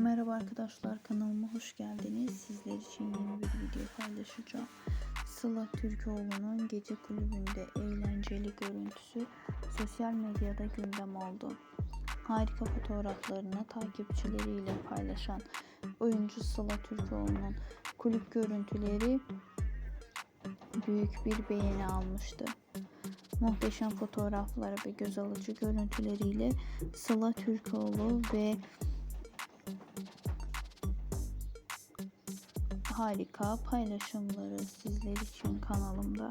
Merhaba arkadaşlar kanalıma hoş geldiniz. Sizler için yeni bir video paylaşacağım. Sıla Türkoğlu'nun gece kulübünde eğlenceli görüntüsü sosyal medyada gündem oldu. Harika fotoğraflarını takipçileriyle paylaşan oyuncu Sıla Türkoğlu'nun kulüp görüntüleri büyük bir beğeni almıştı. Muhteşem fotoğrafları ve göz alıcı görüntüleriyle Sıla Türkoğlu ve harika paylaşımları sizler için kanalımda.